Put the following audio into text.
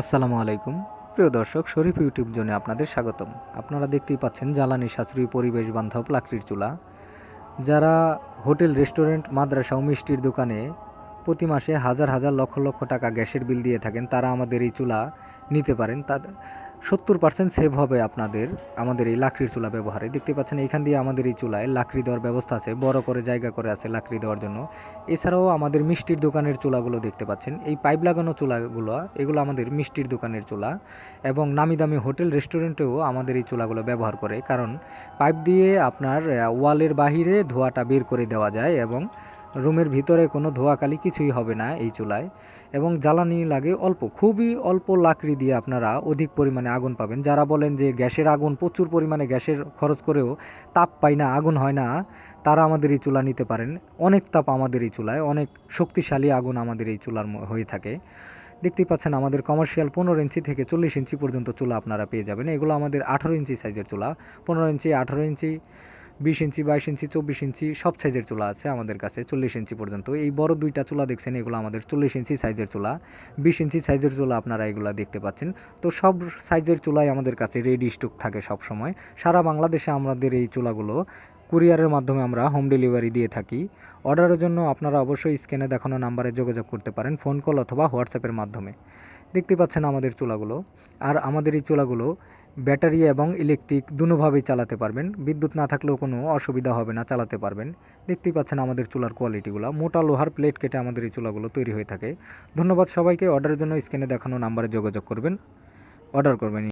আসসালামু আলাইকুম। প্রিয় দর্শক, শরীফ ইউটিউব জোনে আপনাদের স্বাগতম। আপনারা দেখতেই পাচ্ছেন জ্বালানি সাশ্রয়ী পরিবেশ বান্ধব লাকড়ির চুলা। যারা হোটেল, রেস্টুরেন্ট, মাদ্রাসা ও মিষ্টির দোকানে প্রতি মাসে হাজার হাজার লক্ষ লক্ষ টাকা গ্যাসের বিল দিয়ে থাকেন, তারা আমাদের এই চুলা নিতে পারেন। তাদের সত্তর পার্সেন্ট সেভ হবে আপনাদের আমাদের এই লাকড়ির চুলা ব্যবহারে। দেখতে পাচ্ছেন, এইখান দিয়ে আমাদের এই চুলায় লাকড়ি দেওয়ার ব্যবস্থা আছে, বড় করে জায়গা করে আছে লাকড়ি দেওয়ার জন্য। এছাড়াও আমাদের মিষ্টির দোকানের চুলাগুলো দেখতে পাচ্ছেন, এই পাইপ লাগানো চুলাগুলো, এগুলো আমাদের মিষ্টির দোকানের চুলা এবং নামি দামি হোটেল, রেস্টুরেন্টেও আমাদের এই চুলাগুলো ব্যবহার করে। কারণ পাইপ দিয়ে আপনার ওয়ালের বাহিরে ধোঁয়াটা বের করে দেওয়া যায় এবং রুমের ভিতরে কোনো ধোঁয়াকালি কিছুই হবে না এই চুলায় এবং জ্বালানি লাগে অল্প, খুবই অল্প লাকড়ি দিয়ে আপনারা অধিক পরিমাণে আগুন পাবেন। যারা বলেন যে গ্যাসের আগুন প্রচুর পরিমাণে গ্যাসের খরচ করেও তাপ পায় না, আগুন হয় না, তারা আমাদের এই চুলা নিতে পারেন। অনেক তাপ আমাদের এই চুলায়, অনেক শক্তিশালী আগুন আমাদের এই চুলার হয়ে থাকে। দেখতেই পাচ্ছেন আমাদের কমার্শিয়াল পনেরো ইঞ্চি থেকে চল্লিশ ইঞ্চি পর্যন্ত চুলা আপনারা পেয়ে যাবেন। এগুলো আমাদের আঠারো ইঞ্চি সাইজের চুলা। পনেরো ইঞ্চি, আঠারো ইঞ্চি বিশ ইঞ্চি, বাইশ ইঞ্চি, চব্বিশ ইঞ্চি, সব সাইজের চুলা আছে আমাদের কাছে, চল্লিশ ইঞ্চি পর্যন্ত। এই বড় দুইটা চুলা দেখছেন, এগুলো আমাদের চল্লিশ ইঞ্চি সাইজের চুলা। বিশ ইঞ্চি সাইজের চুলা আপনারা এগুলো দেখতে পাচ্ছেন। তো সব সাইজের চুলাই আমাদের কাছে রেডি স্টক থাকে সব সময়। সারা বাংলাদেশে আমাদের এই চুলাগুলো কুরিয়ারের মাধ্যমে আমরা হোম ডেলিভারি দিয়ে থাকি। অর্ডারের জন্য আপনারা অবশ্যই স্ক্যানে দেখানো নাম্বারে যোগাযোগ করতে পারেন ফোন কল অথবা হোয়াটসঅ্যাপের মাধ্যমে। দেখতে পাচ্ছেন আমাদের চুলাগুলো। আর আমাদের এই চুলাগুলো ব্যাটারি এবং ইলেকট্রিক দুনোভাবেই চালাতে পারবেন। বিদ্যুৎ না থাকলেও কোনো অসুবিধা হবে না, চালাতে পারবেন। দেখতেই পাচ্ছেন আমাদের চুলার কোয়ালিটিগুলো। মোটা লোহার প্লেট কেটে আমাদের এই চুলাগুলো তৈরি হয়ে থাকে। ধন্যবাদ সবাইকে। অর্ডারের জন্য স্ক্রিনে দেখানো নাম্বারে যোগাযোগ করবেন। অর্ডার করবেন।